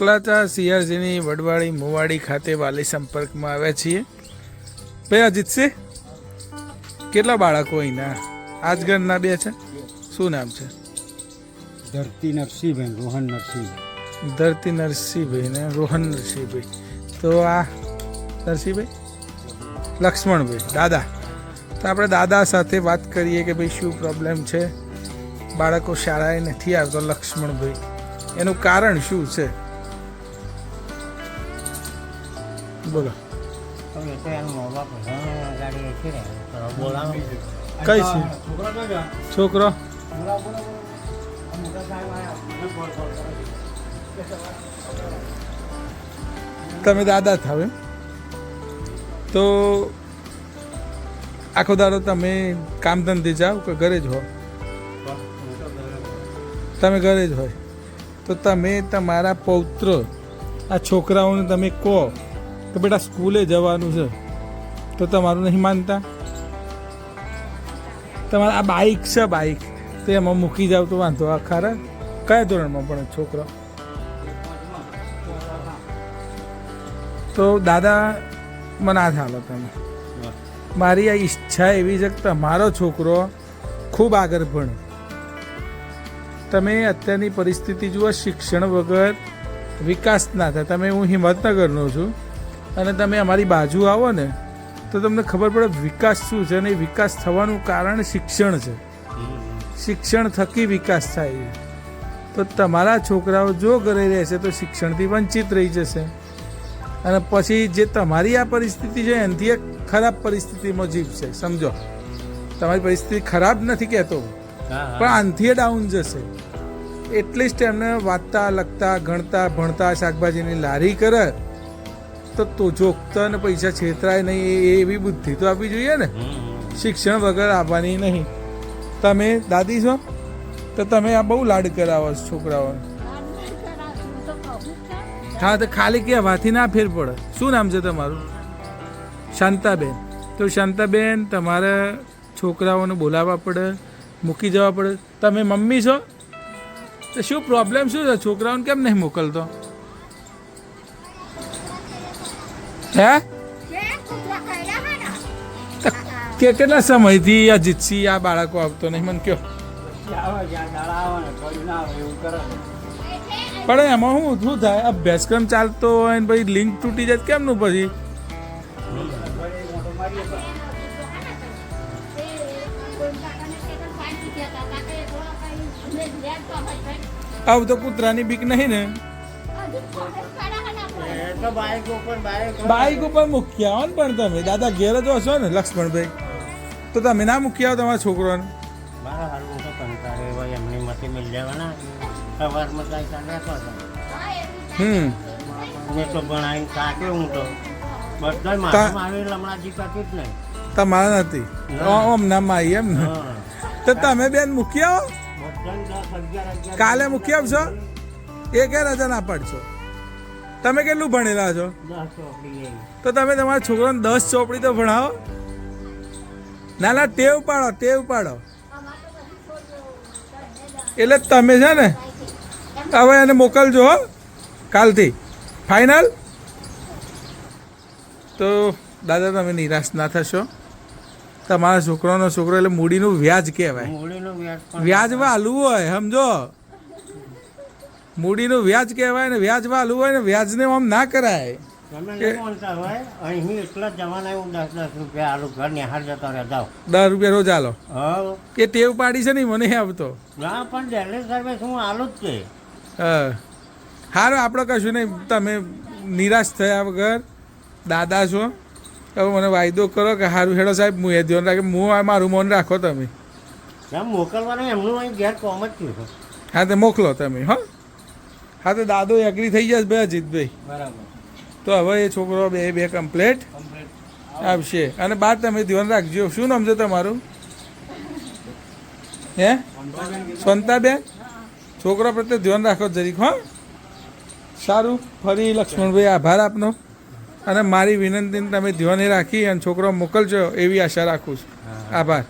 સકલાચા સીઆરસીની વડવાડી મુવાડી ખાતે વાલી સંપર્કમાં આવ્યા છીએ. ભાઈ અજીતસિંહ કેટલા બાળકો અહીંના? આજગરના બે છે? શું નામ છે? ધરતી નરસિંહભાઈ રોહન નરસિંહ ધરતી નરસિંહભાઈ ને રોહન નરસિંહભાઈ. તો આ નરસિંહભાઈ? લક્ષ્મણભાઈ દાદા. તો આપણે દાદા સાથે વાત કરીએ કે ભાઈ શું પ્રોબ્લેમ છે? બાળકો શાળાએ નથી આવતો લક્ષ્મણભાઈ. એનું કારણ શું છે? બોલો. કઈ છે? છોકરો તમે દાદા થાવ એમ? તો આખો દાડો તમે કામ ધંધે જાઓ કે ઘરે જ હો? તમે ઘરે જ હોય. તો તમે તમારા પૌત્ર આ છોકરાઓને તમે કહો. કે બેટા સ્કૂલે જવાનું છે, તો તમારું નહીં માનતા? તમારા આ બાઇક છે બાઇક તો એમાં મૂકી જાવ તો વાંધો આ ખરા? કયા ધોરણમાં પણ છોકરો? તો દાદા, મને આ હાલો તમે. મારી આ ઈચ્છા એવી છે કે તમારો છોકરો ખૂબ આગળ ભણે. તમે અત્યારની પરિસ્થિતિ જુઓ, શિક્ષણ વગર વિકાસ ના થાય. તમે, હું હિંમતનગરનો છું. અને તમે અમારી બાજુ આવો ને તો તમને ખબર પડે વિકાસ શું છે અને વિકાસ થવાનું કારણ શિક્ષણ છે. શિક્ષણ થકી વિકાસ થાય છે. તો તમારા છોકરાઓ જો ઘરે રહેશે તો શિક્ષણથી વંચિત રહી જશે. અને પછી જે તમારી આ પરિસ્થિતિ છે એનાથી એક ખરાબ પરિસ્થિતિમાં જીવશે સમજો. તમારી પરિસ્થિતિ ખરાબ નથી કહેતો. પણ આનથી ડાઉન જશે. એટલીસ્ટ એમને વાંચતા લખતા ગણતા ભણતા શાકભાજીની લારી કરે. તો તો જોગતા ને પૈસા છેતરાય નહીં એ- એવી બુદ્ધિ તો આપવી જોઈએ ને. શિક્ષણ વગર આપવાની નહીં. તમે દાદી છો? તો તમે આ બહુ લાડ કરાવો છો છોકરાઓને. હા તો ખાલી કહેવાથી ના ફેર પડે. શું નામ છે તમારું? શાંતાબેન. તો શાંતાબેન તમારે છોકરાઓને બોલાવવા પડે મૂકી જવા પડે. તમે મમ્મી છો? તો શું પ્રોબ્લેમ શું છે? છોકરાઓને કેમ નહીં મોકલતો? હે? કે કેટલા સમયથી આ જીતસી આ બાળકો આવતો નહીં? મને કયો. પણ એમાં શું શું થાય? અભ્યાસક્રમ ચાલતો હોય ને પછી લિંક તૂટી જાય કેમનું પછી? આવું તો કૂતરાની બીક નહીં ને. બાઈક ઉપર મૂકી આવો ને પણ તમે. દાદા ઘેર જ હશો ને લક્ષ્મણભાઈ. તો તમે ના મૂકી આવો તમારા છોકરાને? હમ. તમારા નથી. ઓમ ના માઈ એમ ને. તો તમે બેન મૂકી આવો કાલે મૂકી આવશો એ કે રજા ના પાડશો? તમે કેટલું ભણેલા છો? તો તમે તમારા છોકરાને દસ ચોપડી તો ભણાવો. ના ના ટેવ પાડો ટેવ પાડો. એટલે તમે છે ને હવે એને મોકલજો કાલથી. ફાઇનલ તો દાદા તમે નિરાશ ના થશો. તમારા છોકરાનો છોકરો એટલે મૂડીનું વ્યાજ કહેવાય. વ્યાજ વાલું હોય સમજો. મૂડીનું વ્યાજ કહેવાય ને વ્યાજ વાલું હોય ને વ્યાજને આમ ના કરાય. દસ રૂપિયા રોજ આલો. હા એ ટેવ પાડી છે ને મને હા સારું આપણે કશું નહીં. તમે નિરાશ થયા વગર દાદા છો હવે મને વાયદો કરો કે સારું હેડો સાહેબ હું એ ધ્યાન રાખે. હું આ મારું મન રાખો તમે. મોકલવાનું એમનું ઘેર કોમ જ હા તે મોકલો તમે હો. હા તો દાદો એગ્રી થઈ જશે ભાઈ અજીતભાઈ. બરાબર. તો હવે એ છોકરો બે બે કમ્પ્લેટ આવશે. અને બાદ તમે ધ્યાન રાખજો. શું નામ છે તમારું? હે? સંતાબેન? છોકરા પ્રત્યે ધ્યાન રાખો જરીક હા. સારું. ફરી લક્ષ્મણભાઈ આભાર આપનો. અને મારી વિનંતીને તમે ધ્યાને રાખી અને છોકરો મોકલજો એવી આશા રાખું છું. આભાર.